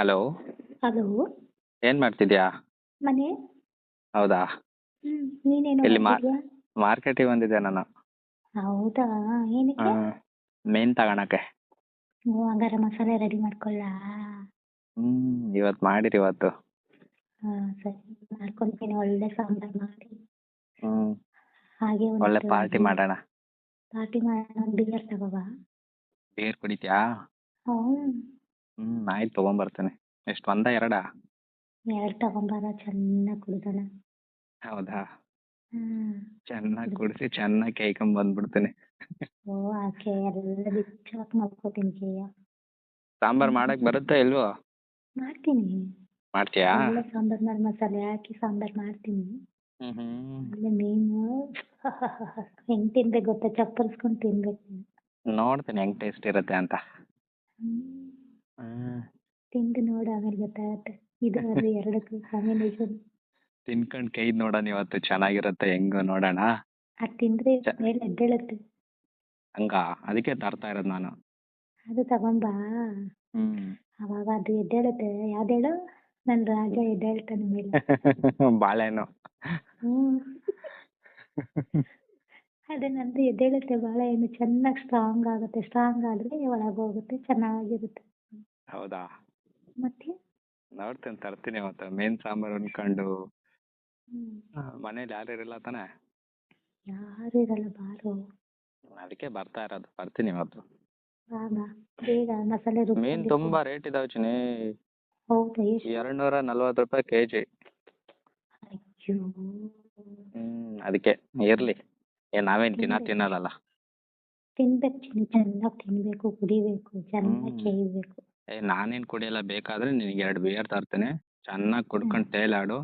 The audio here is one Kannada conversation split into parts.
ಹಲೋ ಹಲೋ ಏನ್ ಮಾಡ್ತಿದ್ಯಾ? ಮನೆ? ಹೌದಾ? ಹ್ಮ್ ನೀನೇನು ಎಲ್ಲಿ ಮಾ- ಮಾಡ್ತಿದ್ಯಾ? ಮಾರ್ಕೆಟಿಗೆ ಬಂದಿದ್ದೆ ನಾನು. ಹೌದಾ? ಏನಕ್ಕೆ? ಹಾಂ ತಗೋಣಕ್ಕೆ. ಓ ಹಂಗಾರೆ ಮಸಾಲೆ ರೆಡಿ ಮಾಡ್ಕೊಳ್ಳಾ? ಹ್ಮ್ ಇವತ್ತು ಮಾಡಿರಿ ಇವತ್ತು. ಹಾ ಸರಿ. ಮಾಡ್ಕೊಂತೀನಿ ಒಳ್ಳೆ ಸಾಂಬಾರ್ ಮಾಡಿ. ಹ್ಮ್ ಹಾಗೆ ಒಂದು ಒಳ್ಳೆ ಪಾರ್ಟಿ ಮಾಡೋಣ. ಪಾರ್ಟಿ ಮಾಡೋಣ ಒಂದು ಬಿಯರ್ ತಗೋಬಾ ಬೀರ್ ಕುಡಿತೀಯಾ? ಹ್ಞೂ ಹ್ಞೂ ಆಯ್ತು ತಗೊಂಬರ್ತೇನೆ. ಎಷ್ಟು ಒಂದ ಎರಡ? ಎರಡು ತಗೊಂಬಾರ ಚೆನ್ನಾಗಿ ಕುಡಿದಣ ಹೌದಾ? ಹ್ಮ್. ಚೆನ್ನಾಗಿ ಕುಡಿಸಿ ಚೆನ್ನಾಗಿ ಕೇಯ್ಕೊಂಡ್ ಬಂದ್ಬಿಡ್ತೀನಿ. ಓ ಆಕೆ ಎಲ್ಲ ಬಿಚ್ಚಾಕ್ ಮಾಡ್ಕೋತೀನಿ ಕೇಯ. ಸಾಂಬಾರ್ ಮಾಡಕ್ಕೆ ಬರುತ್ತಾ ಇಲ್ವೋ? ಮಾಡ್ತೀನಿ. ಮಾಡ್ತೀಯಾ? ಸಾಂಬಾರ್ ಮಾಡಿ ಮಸಾಲೆ ಹಾಕಿ ಸಾಂಬಾರ್ ಮಾಡ್ತೀನಿ. ಹ್ಮ್ ಹ್ಮ್. ಆಮೇಲೆ ಮೀನು. ಹೆಂಗ್ ತಿನ್ಬೇಕು ಗೊತ್ತಾ? ಚಪ್ಪಲ್ಸ್ಕೊಂಡು ತಿನ್ಬೇಕು. ನೀನು. ನೋಡ್ತೀನಿ ಹೆಂಗ್ ಟೇಸ್ಟ್ ಇರುತ್ತೆ ಅಂತ. ಹ್ಮ್. ತಿಂದು ನೋಡ ಆಮೇಲೆ ಗೊತ್ತಾಗತ್ತೆ. ಇದು ಅದು ಎರಡಕ್ಕೂ ಕಾಂಬಿನೇಷನ್ ತಿನ್ಕೊಂಡು ಕೈದ್ ನೋಡೋಣ ಇವತ್ತು ಚೆನ್ನಾಗಿರುತ್ತೆ ಹೆಂಗು ನೋಡೋಣ. ಅದು ತಿಂದ್ರೆ ಚ- ಮೇಲೆ ಎದ್ದೇಳುತ್ತೆ. ಹಂಗ? ಅದಕ್ಕೆ ತರ್ತಾ ಇರೋದು ನಾನು. ಅದು ತಗೊಂಬಾ ಅವಾಗ ಅದು ಎದ್ದೇಳುತ್ತೆ. ಯಾವ್ದೇಳು ನನ್ನ ರಾಜ ಎದ್ದೇಳ್ತಾನೆ ಮೇಲೆ. ಬಾಳೆಹಣ್ಣು. ಹ್ಮ್. ಅದೇ ನಂದು ಎದ್ದೇಳುತ್ತೆ. ಬಾಳೆಹಣ್ಣು ಚೆನ್ನಾಗಿ ಸ್ಟ್ರಾಂಗ್ ಆಗುತ್ತೆ. ಸ್ಟ್ರಾಂಗ್ ಆದ್ರೆ ಒಳಗೆ ಹೋಗುತ್ತೆ. ಚೆನ್ನಾಗಿರುತ್ತೆ. ಹೌದಾ? ಮತ್ತೆ? ನೋಡ್ತೀನಿ ತರ್ತೀನಿ ಮತ್ತೆ ಮೀನ್ ಸಾಂಬಾರ್ ಅನ್ಕೊಂಡು ಹ್ಮ್. ಆ, ಮನೇಲಿ ಯಾರು ಇರಲ್ಲ ತಾನೆ? ಯಾರು ಇರಲ್ಲ ಬಾರೋ. ಅದಕ್ಕೆ ಬರ್ತಾ ಇರೋದು ಬರ್ತೀನಿ ಮತ್ತು ಆಗ ಬೇಗ ಮಸಾಲೆ ಮೀನ್ ತುಂಬಾ ರೇಟ್ ಇದಾವೆ ಚಿನಿ ಹೌದಾ ಎಷ್ಟು? ಎರಡ್ ನೂರ ನಲ್ವತ್ತು ರೂಪಾಯಿ ಕೆಜಿ. ಅಯ್ಯೋ. ಹ್ಮ್ ಅದಕ್ಕೆ ಇರ್ಲಿ. ಏ ನಾವೇನ್ ತಿನ್ನ. ತಿನ್ನಲ್ಲ ತಿನ್ಬೇಕು ಚಿನ್ನಿ ಚೆನ್ನಾಗಿ ತಿನ್ಬೇಕು ಕುಡಿಬೇಕು ಚೆನ್ನಾಗಿ ಹ್ಮ್. ಕೇಳ್ಬೇಕು. ಏ ನಾನೇನ್ ಕುಡಿಯಲ್ಲ ಬೇಕಾದ್ರೆ ನಿನಗೆ ಎರಡು ಬಿಯರ್ ತರ್ತೇನೆ. ಚೆನ್ನಾಗಿ ಕುಡ್ಕೊಂಡು ಟೇಲ್ ಆಡು.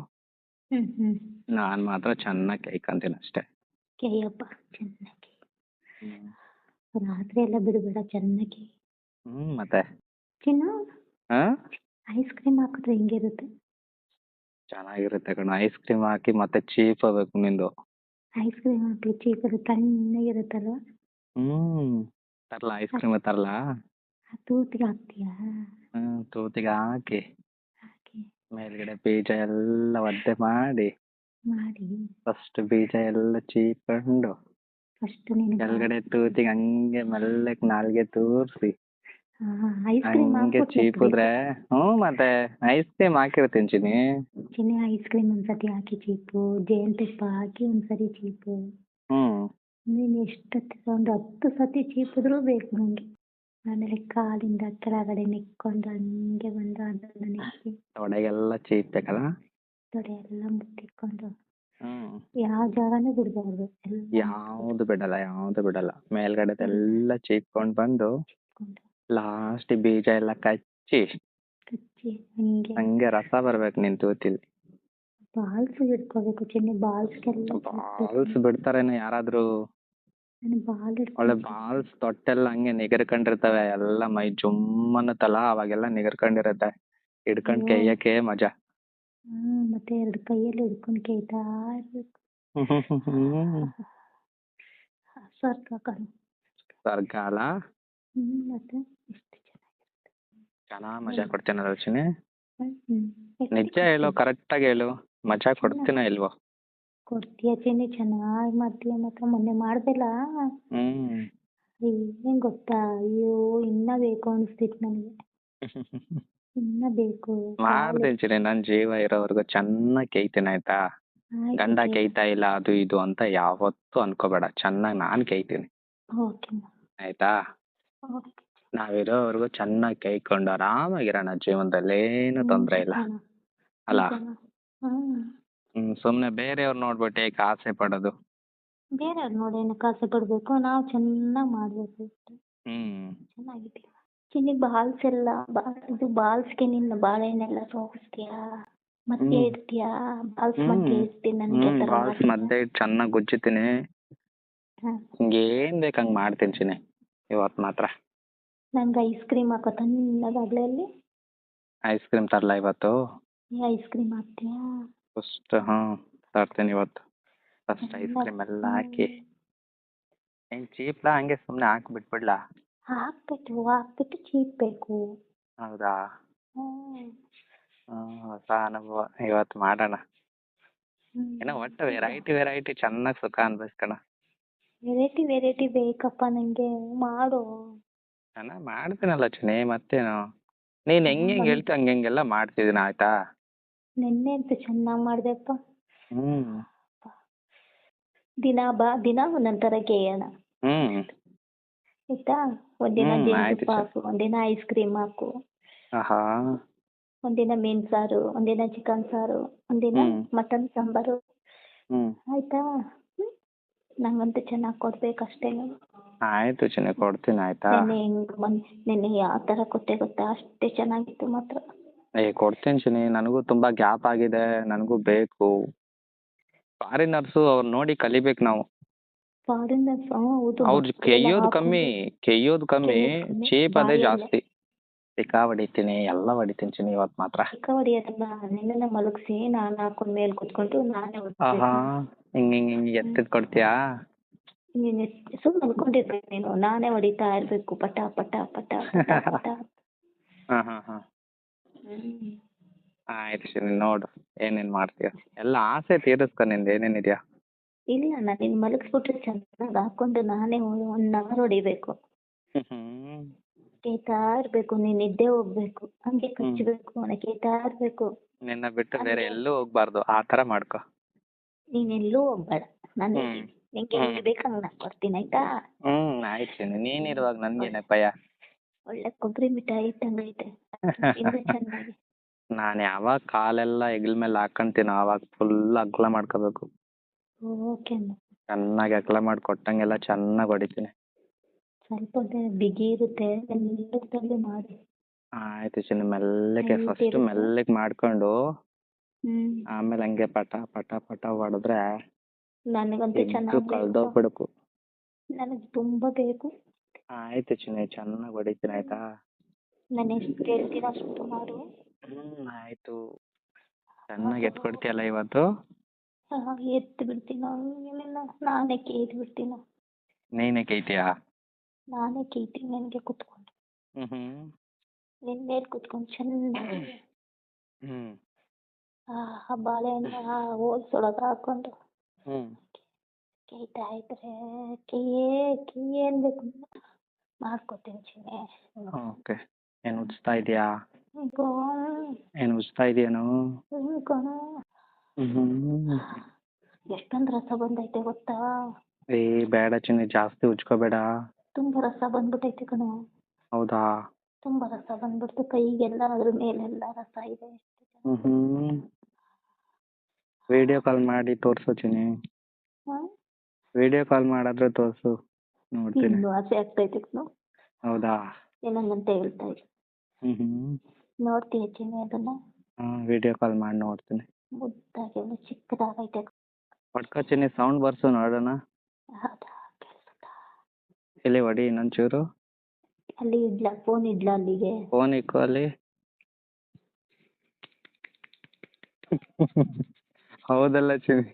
ಹ್ಮ್ ನಾನ್ ಮಾತ್ರ ಚೆನ್ನಾಗಿ ಕೈಕೊಂತೀನಿ ಅಷ್ಟೇ. ಕೇಯಪ್ಪ ಚೆನ್ನಾಗಿ ರಾತ್ರಿ ಎಲ್ಲ ಬಿಡಬೇಡ ಚೆನ್ನಾಗಿ ಹ್ಮ್ ಮತ್ತೆ? ಚಿನ್ನು ಹಾ ಐಸ್ ಕ್ರೀಮ್ ಹಾಕಿದ್ರೆ ಹೆಂಗಿರುತ್ತೆ? ಚೆನ್ನಾಗಿರುತ್ತೆ ಕಣ ಐಸ್ ಕ್ರೀಮ್ ಹಾಕಿ ಮತ್ತೆ ಚೀಪ್ ಆಗ್ಬೇಕು ನಿಂದು. ಐಸ್ ಕ್ರೀಮ್ ಹಾಕಿ ಚೀಪರು ತಣ್ಣಗಿರುತ್ತಲ್ವ? ಹ್ಮ್. ತರ್ಲಾ ಐಸ್ ಕ್ರೀಮ್ ತರ್ಲಾ? ತೂತಿಗೆ ಹಾಕ್ತೀಯಾ? ಹ್ಮ್ ತೂತಿಗೆ ಹಾಕಿ. ಹಾಕಿ. ಮೇಲ್ಗಡೆ ಬೀಜ ಎಲ್ಲ ಒದ್ದೆ ಮಾಡಿ. ಮಾಡಿ. ಫಸ್ಟ್ ಬೀಜ ಎಲ್ಲ ಚೀಪಂಡು ಫಸ್ಟ್ ನೀನು ಕೆಳಗಡೆ ತೂತಿಗೆ ಹಂಗೆ ಮೆಲ್ಲಕ್ ನಾಲ್ಗೆ ತೂರ್ಸಿ. ಐಸ್ ಕ್ರೀಮ್ ಹಂಗೆ ಚೀಪುದ್ರೆ ಹ್ಮ್ ಮತ್ತೆ ಐಸ್ ಕ್ರೀಮ್ ಹಾಕಿರ್ತೀನಿ ಚಿನಿ ಚಿನ್ನಿ ಐಸ್ ಕ್ರೀಮ್ ಒಂದ್ಸತಿ ಹಾಕಿ ಚೀಪು. ಜೇನುತುಪ್ಪ ಹಾಕಿ ಒಂದ್ಸರಿ ಚೀಪು. ಹ್ಮ್ ನೀನು ಎಷ್ಟೊತ್ತಿ ಒಂದು ಹತ್ತು ಸತಿ ಚೀಪಿದ್ರೂ ಬೇಕು ನನಗೆ ಆಮೇಲೆ ಕಾಲಿಂದ ಕೆಳಗಡೆ ನಿಕ್ಕೊಂಡು ಹಂಗೆ ಬಂದು ಅದನ್ನ ನೆಕ್ಕಿ ತೊಡೆಗೆಲ್ಲ ಚೀಪ್ಬೇಕಲ್ಲ ತೊಡೆ ಎಲ್ಲ ಮುಟ್ಟಿಕೊಂಡು ಹ್ಮ್. ಯಾವ ಜಾಗನೂ ಬಿಡಬಾರ್ದು. ಎಲ್ಲ ಯಾವ್ದು ಬಿಡಲ್ಲ ಯಾವ್ದು ಬಿಡಲ್ಲ. ಮೇಲ್ಗಡೆದೆಲ್ಲ ಚೀಪ್ಕೊಂಡ್ ಬಂದು ಮುಟ್ಕೊಂಡು ಲಾಸ್ಟ್ ಬೀಜ ಎಲ್ಲ ಕಚ್ಚಿ ಕಚ್ಚಿ ಹಂಗೆ ಹಂಗೆ ರಸ ಬರ್ಬೇಕು ನಿನ್ ತೂತಿಲಿ. ಬಾಲ್ಸ್ ಹಿಡ್ಕೋಬೇಕು ಚಿನ್ನಿ ಬಾಲ್ಸ್ಗೆಲ್ಲ ಬಾಲ್ಸ್ ಬಿಡ್ತಾರೇನೋ ಯಾರಾದ್ರೂ? ನಾನು ಬಾಲ್ ಒಳ್ಳೆ ಬಾಲ್ಸ್ ತೊಟ್ಟೆಲ್ಲ ಹಂಗೆ ನಿಗರ್ಕೊಂಡಿರ್ತವೆ ಎಲ್ಲ ಮೈ ಜುಮ್ ಅನ್ನತ್ತಲ್ಲ ಅವಾಗೆಲ್ಲ ನಿಗರ್ಕೊಂಡಿರತ್ತೆ. ಹಿಡ್ಕೊಂಡ್ ಓ. ಕೈಯಕ್ಕೆ ಮಜಾ. ಹ್ಮ್ ಮತ್ತೆ ಎರಡು ಕೈಯಲ್ಲಿ ಹಿಡ್ಕೊಂಡು ಕೇಯ್ತಾ ಇರ್ಬೇಕು. ಸ್ವರ್ಗ ಕಣು. ಸ್ವರ್ಗ ಅಲ್ಲ? ಹ್ಮ್ ಮತ್ತೆ ಎಷ್ಟು ಚೆನ್ನಾಗಿರುತ್ತೆ. ಚೆನ್ನಾಗ್ ಮಜಾ ಕೊಡ್ತೇನೆ ರಚನೆ ಹ್ಮ್ ಹ್ಮ್. ಎಷ್ಟು ನಿಜ ಹೇಳು ಕರೆಕ್ಟ್ ಆಗಿ ಹೇಳು. ಮಜಾ ಕೊಡ್ತೀನ ಇಲ್ವೋ? ಕೊಡ್ತೀಯ ಚಿನ್ನಿ ಚೆನ್ನಾಗಿ ಮಾಡ್ತೀಯ ಮಾತ್ರ. ಮೊನ್ನೆ ಮಾಡ್ದಲ್ಲ? ಹ್ಮ್. ಏನ್ ಗೊತ್ತಾ? ಅಯ್ಯೋ ಇನ್ನ ಬೇಕು ಅನಿಸ್ತಿತ್ತು ನನಗೆ. ಇನ್ನ ಬೇಕು. ಮಾಡ್ತೀನಿ ಚಿರೆ ನನ್ ಜೀವ ಇರೋವರೆಗೂ ಚೆನ್ನಾಗಿ ಕೇಯ್ತೀನಿ ಆಯ್ತಾ? ಗಂಡ. ಕೇಯ್ತಾ ಇಲ್ಲ ಅದು ಇದು ಅಂತ ಯಾವತ್ತೂ ಅನ್ಕೋಬೇಡ. ಚೆನ್ನಾಗಿ ನಾನ್ ಕೇಯ್ತೀನಿ ಓಕೆ ಆಯ್ತಾ? ಓಕೆ. ನಾವಿರೋವರೆಗೂ ಚೆನ್ನಾಗಿ ಕೈಕೊಂಡು ಆರಾಮಾಗಿರೋಣ. ಜೀವನದಲ್ಲಿ ಏನು ತೊಂದ್ರೆ ಇಲ್ಲ. ಅಲ್ಲ. ಹ್ಮ್ ಸುಮ್ನೆ ಬೇರೆಯವ್ರ್ ನೋಡ್ಬಿಟ್ಟು ಏಕೆ ಆಸೆ ಪಡೋದು? ಬೇರೆಯವ್ರು ನೋಡಿ ಏನಕ್ಕೆ ಆಸೆ ಪಡಬೇಕು? ನಾವು ಚೆನ್ನಾಗಿ ಮಾಡಬೇಕು ಹ್ಮ್. ಚೆನ್ನಾಗಿದೆ ಚಿನ್ನಿ ಬಾಲ್ಸ್ ಎಲ್ಲ ಬಾ- ಇದು ಬಾಲ್ಸ್ಗೆ ನಿನ್ನ ಬಾಳೆಹಣ್ಣೆಲ್ಲ ಸೋಗಿಸ್ತೀಯಾ ಮತ್ತೆ ಹ್ಮ್. ಇಡ್ತೀಯಾ? ಬಾಲ್ಸ್ ಮತ್ತೆ ಇಡ್ತೀನಿ ನನಗೆ ಹ್ಮ್ ಬಾಲ್ಸ್ ಮಧ್ಯೆ ಚೆನ್ನಾಗಿ ಗುಜ್ಜುತ್ತೀನಿ. ಹಿಂಗೇನ್ ಬೇಕು ಹಂಗ್ ಮಾಡ್ತೀನಿ ಚಿನ್ನಿ ಇವತ್ತು ಮಾತ್ರ. ನಂಗೆ ಐಸ್ ಕ್ರೀಮ್ ಹಾಕೋ ತಣ್ಣಗೆ ಅಲ್ಲಿ ಐಸ್ ಕ್ರೀಮ್ ತರಲಾ ಇವತ್ತು? Ice cream ಹಾಕ್ತೀಯಾ? ಫಸ್ಟ್ ಹಾ ತರ್ತೇನೆ ಇವತ್ತು. ಫಸ್ಟ್ ಐಸ್ ಕ್ರೀಮ್ ಎಲ್ಲ ಹಾಕಿ. ಏನ್ ಚೀಪ್ಲ ಹಂಗೆ ಸುಮ್ನೆ ಹಾಕಿ ಬಿಟ್ಬಿಡ್ಲಾ? ಹಾಕ್ಬಿಟ್ಟು ಹಾಕ್ಬಿಟ್ಟು ಚೀಪ್ಬೇಕು ಹೌದಾ? ಹ್ಮ್, ಹೊಸ ಅನುಭವ. ಇವತ್ತು ಮಾಡೋಣ. ಏನೋ ಒಟ್ಟು ವೆರೈಟಿ ವೆರೈಟಿ ಚೆನ್ನಾಗಿ ಸುಖ ಅನ್ಭವಿಸ್ಕಣ. ವೆರೈಟಿ ವೆರೈಟಿ ಬೇಕಪ್ಪ ನಂಗೆ. ಮಾಡು. ಅಣ್ಣ ಮಾಡ್ತೀನಲ್ಲ ಚೆನ್ನೇ ಮತ್ತೇನು? ನೀನ್ ಹೆಂಗೆ ಹೇಳ್ತಿ ಹಂಗೆ ಹಂಗೆಲ್ಲ ಮಾಡ್ತಿದ್ದೀನಿ ಆಯ್ತಾ? ನಿನ್ನೆ ಅಂತ ಚೆನ್ನಾಗಿ ಮಾಡ್ದೆಪ್ಪ ಹ್ಮ್. ದಿನ ಬಾ ದಿನ ಒಂದೊಂದ್ ಥರ ಗೇಯೋಣ ಹ್ಮ್. ಆಯ್ತಾ? ಒಂದಿನ ಹ್ಮ್, ಆಯ್ತು ಜೇನುತುಪ್ಪ ಹಾಕು ಒಂದಿನ ಐಸ್ ಕ್ರೀಮ್ ಹಾಕು. ಆಹಾ. ಒಂದಿನ ಮೀನ್ ಸಾರು ಒಂದಿನ ಚಿಕನ್ ಸಾರು ಒಂದಿನ ಹ್ಮ್. ಮಟನ್ ಸಾಂಬಾರು. ಹ್ಮ್. ಆಯ್ತಾ? ಹ್ಮ್? ನಂಗಂತೂ ಚೆನ್ನಾಗಿ ಕೊಡ್ಬೇಕಷ್ಟೇ ನೀವು ಆಯ್ತು ಚೆನ್ನಾಗಿ ಕೊಡ್ತೀನಿ ಆಯ್ತಾ? ನಿನ್ನೆ ಹೆಂಗ್ ನಿನ್ನೆ ಯಾವ ಥರ ಕೊಟ್ಟೆ ಗೊತ್ತಾ? ಅಷ್ಟೇ ಚೆನ್ನಾಗಿತ್ತು ಮಾತ್ರ. ಏ ಕೊಡ್ತೀನಿ ಶಿನಿ. ನನಗೂ ತುಂಬಾ ಗ್ಯಾಪ್ ಆಗಿದೆ. ನನಗೂ ಬೇಕು. ಫಾರಿನರ್ಸು ಅವ್ರು ನೋಡಿ ಕಲಿಬೇಕು ನಾವು. ಫಾರಿನರ್ಸ್ ಹೌದು. ಅವ್ರು ಮಕ್ಕಳೆಲ್ಲ ಕೆಯ್ಯೋದು ಕಮ್ಮಿ ಕೆಯ್ಯೋದು ಕಮ್ಮಿ ಚೀಪ್ ಅದೇ ಜಾಸ್ತಿ. ಸಿಕ್ಕಾ ಹೊಡಿತೀನಿ ಎಲ್ಲ ಹೊಡಿತೀನಿ ಚಿನಿ ಇವತ್ತು ಮಾತ್ರ. ಚಿಕ್ಕ ಹೊಡಿಯೋದನ್ನ ನಿನ್ನನ್ನ ಮಲಗಿಸಿ ನಾನು ಹಾಕೊಂಡ್ ಮೇಲೆ ಕುತ್ಕೊಂಡು ನಾನೇ ಆಹಾ ಹಿಂಗ್ ಹಿಂಗ್ ಹಿಂಗ್ ಎತ್ತಿದ್ ಕೊಡ್ತೀಯಾ? ನೀನು ಸುಮ್ಮನೆ ಮಲ್ಕೊಂಡಿರ್ಬೇಕು ನೀನು. ನಾನೇ ಹೊಡಿತಾ ಇರ್ಬೇಕು. ಪಟ ಪಟ ಪಟ ಪಟ ಪಟ. ಹಾ ಹಾ. ಆಯ್ತು ಶ್ರೀನಿ ನೋಡು ಏನೇನ್ ಮಾಡ್ತೀಯ. ಎಲ್ಲ ಆಸೆ ತೀರಿಸ್ಕೊ ನಿಂದು ಏನೇನಿದೆಯಾ? ಇಲ್ಲ ನಾನು ನಿನ್ನ ಮಲಗಿಸ್ಬಿಟ್ರೆ ಚೆನ್ನಾಗಿ ಹಾಕೊಂಡು ನಾನೇ ಒನ್ ಅವರ್ ಹೊಡಿಬೇಕು. ಕೇಳ್ತಾ ಇರ್ಬೇಕು ನೀನ್ ನಿದ್ದೆ ಹೋಗ್ಬೇಕು. ಹಂಗೆ ಕಚ್ಚಬೇಕು ಕೇಳ್ತಾ ಇರ್ಬೇಕು ನಿನ್ನ ಬಿಟ್ಟು ಬೇರೆ ಎಲ್ಲೂ ಹೋಗ್ಬಾರ್ದು ಆ ತರ ಮಾಡ್ಕೋ. ನೀನ್ ಎಲ್ಲೂ ಹೋಗ್ಬೇಡ. ನಾನು. ನಿಂಗೆ ಹೆಂಗ್ ಬೇಕು ಹಂಗ್ ನಾ ಕೊಡ್ತೀನಿ ಆಯ್ತಾ? ಹ್ಮ್ ಆಯ್ತು ಚಿನಿ ನೀನಿರುವಾಗ ನನ್ಗೇನೆ ಭಯ ಒಳ್ಳೆ ಕೊಬ್ಬರಿ ಮಿಠಾಯಿ ಇಟ್ಟಂಗೈತೆ ಇನ್ನು ಚೆನ್ನಾಗಿ. ನಾನ್ ಯಾವಾಗ ಕಾಲೆಲ್ಲ ಹೆಗಲ ಮೇಲೆ ಹಾಕಂತೀನಿ ಆವಾಗ ಫುಲ್ ಅಗ್ಲ ಮಾಡ್ಕೋಬೇಕು. ಓಕೆ ಅಣ್ಣ ಚೆನ್ನಾಗಿ ಅಗ್ಲ ಮಾಡಿ ಕೊಟ್ಟಂಗೆಲ್ಲ ಚೆನ್ನಾಗಿ ಹೊಡಿತೀನಿ. ಸ್ವಲ್ಪ ಬಿಗಿ ಇರುತ್ತೆ ಎಲ್ಲದ್ರಲ್ಲಿ ಮಾಡಿ. ಆಯ್ತು ಚಿನ್ನ ಮೆಲ್ಲಗೆ ಫಸ್ಟ್ ಮೆಲ್ಲಕ್ಕೆ ಮಾಡ್ಕೊಂಡು ಹ್ಮ್. ಆಮೇಲೆ ಹಂಗೆ ಪಟ ಪಟ ಪಟ ಹೊಡೆದ್ರೆ ನನಗಂತೂ ಚೆನ್ನಾಗಿ ಕಳ್ದೋಗ್ಬಿಡಕು. ನನಗೆ ತುಂಬಾ ಬೇಕು. ಆಯ್ತು ಚಿನ್ನ ಚೆನ್ನಾಗಿ ಹೊಡಿತೀನಿ ಆಯ್ತಾ? ನಾನು ಎಷ್ಟು ಹೇಳ್ತೀನೋ ಅಷ್ಟು ಮಾಡು. ಹ್ಮ್ ಆಯ್ತು. ಚೆನ್ನಾಗಿ ಎತ್ಕೊಡ್ತೀಯಲ್ಲ ಇವತ್ತು? ಎತ್ತು ಬಿಡ್ತೀನೋ ನಿನ್ನ ನಾನೇ ಕೇಯ್ದು ಬಿಡ್ತೀನೋ. ನೀನೇ ಕೇಳ್ತೀಯಾ? ನಾನೇ ಕೇಯ್ತೀನಿ ನನಗೆ ಕುತ್ಕೊಂಡು. ಹ್ಮ್ ಹ್ಮ್. ನಿನ್ ಮೇಲೆ ಕುತ್ಕೊಂಡು ಚೆನ್ನಾಗಿ. ಹ್ಮ್. ಆ ಬಾಳೆಹಣ್ಣು ಆ ಹಾಕೊಂಡು. ಹ್ಮ್. ಕೇಯ್ತಾ ಇದ್ರೆ ಕೇಯೇ ಕೇಯೇ ಅನ್ಬೇಕು. ಮಾಡ್ಕೊತೀನಿ ಚಿನ್ನೆ. ಓಕೆ. ಏನು ಉಜ್ತಾ ಇದೆಯಾ? ಏನು ಉಜ್ತಾ ಇದೀಯೇನು? ಎಷ್ಟೊಂದು ರಸ ಬಂದೈತೆ ಗೊತ್ತಾ? ಏ ಬೇಡ ಚಿನ್ನಿ ಜಾಸ್ತಿ ಉಜ್ಕೋಬೇಡ. ತುಂಬಾ ರಸ ಬಂದ್ಬಿಟ್ಟೈತೆ ಕಣೋ. ಹೌದಾ? ತುಂಬಾ ರಸ ಬಂದ್ಬಿಡ್ತು ಕೈಗೆಲ್ಲ ಅದ್ರ ಮೇಲೆಲ್ಲ ರಸ ಇದೆ. ವಿಡಿಯೋ ಕಾಲ್ ಮಾಡಿ ತೋರ್ಸು ಚಿನ್ನಿ. ವಿಡಿಯೋ ಕಾಲ್ ಮಾಡಿದ್ರೆ ತೋರ್ಸು. ನೋಡ್ತೀನಿ. ಇನ್ನು ಆಸೆ ಆಗ್ತೈತೆ ಕಣೋ. ಹೌದಾ? ಏನಂಗಂತ ಹೇಳ್ತಾ ಇದ್ರು ಹ್ಮ್ ಹ್ಮ್. ಚಿನ್ನಿ ಅದನ್ನ. ಹಾ ವಿಡಿಯೋ ಕಾಲ್ ಮಾಡಿ ನೋಡ್ತೀನಿ. ಮುದ್ದಾಗಿ ಎಲ್ಲ ಚಿಕ್ಕದಾಗೈತೆ ಪಡ್ಕ ಚಿನ್ನಿ ಸೌಂಡ್ ಬರ್ಸು ನೋಡೋಣ. ಹೌದಾ? ಕೇಳಿಸುತ್ತಾ? ಇಲ್ಲಿ ಹೊಡಿ ಇನ್ನೊಂಚೂರು? ಅಲ್ಲಿ ಇಡ್ಲಾ ಫೋನ್ ಇಡ್ಲಾ ಅಲ್ಲಿಗೆ. ಫೋನ್ ಇಕ್ಕೋ ಅಲ್ಲಿ. ಹೌದಲ್ಲ ಚಿನ್ನಿ?